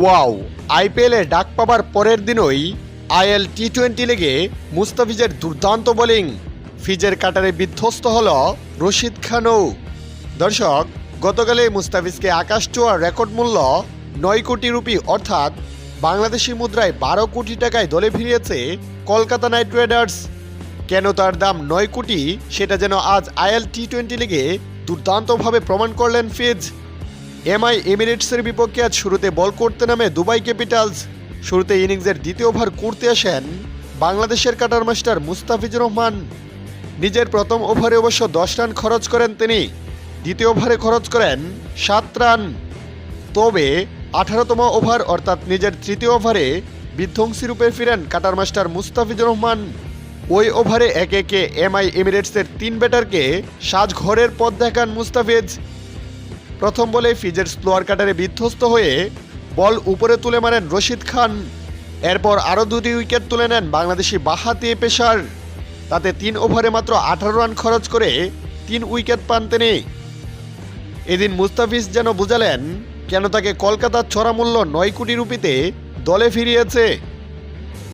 Wow আইপিএলে ডাক পাবার পরের দিনই আইএল টি টোয়েন্টি লিগে মুস্তাফিজের দুর্দান্ত বোলিং ফিজের কাটারে বিধ্বস্ত হল রশিদ খানও। দর্শক গতকালে মুস্তাফিজকে আকাশ ছোঁয়ার রেকর্ড মূল্য নয় কোটি রুপি অর্থাৎ বাংলাদেশি মুদ্রায় বারো কোটি টাকায় দলে ফিরিয়েছে কলকাতা নাইট রাইডার্স। কেন তার দাম নয় কোটি সেটা যেন আজ আইএল টি টোয়েন্টি লিগে দুর্দান্তভাবে প্রমাণ করলেন ফিজ। এমআই এমিরেটসের বিপক্ষে আজ শুরুতে বল করতে নামে দুবাই ক্যাপিটালস। শুরুতে ইনিংসের দ্বিতীয় ওভার করতে আসেন বাংলাদেশের কাটার মাস্টার মুস্তাফিজুর রহমান। নিজের প্রথম ওভারে অবশ্য দশ রান খরচ করেন তিনি। দ্বিতীয় ওভারে খরচ করেন সাত রান। তবে আঠারোতম ওভার অর্থাৎ নিজের তৃতীয় ওভারে বিধ্বংসী রূপে ফিরেন কাটার মাস্টার মুস্তাফিজুর রহমান। ওই ওভারে একে একে এমআই এমিরেটসের তিন ব্যাটারকে সাজঘরের পথ দেখান মুস্তাফিজ। প্রথম বলে ফিজের স্লোয়ার কাটারে বিধ্বস্ত হয়ে বল উপরে তুলে মারেন রশিদ খান। এরপর আরও দুটি উইকেট তুলে নেন বাংলাদেশি বাহাতি পেশার তাতে তিন ওভারে মাত্র আঠারো রান খরচ করে তিন উইকেট পান তিনি। এদিন মুস্তাফিজ যেন বুঝালেন, কেন তাকে কলকাতার ছড়া মূল্য নয় কোটি রুপিতে দলে ফিরিয়েছে।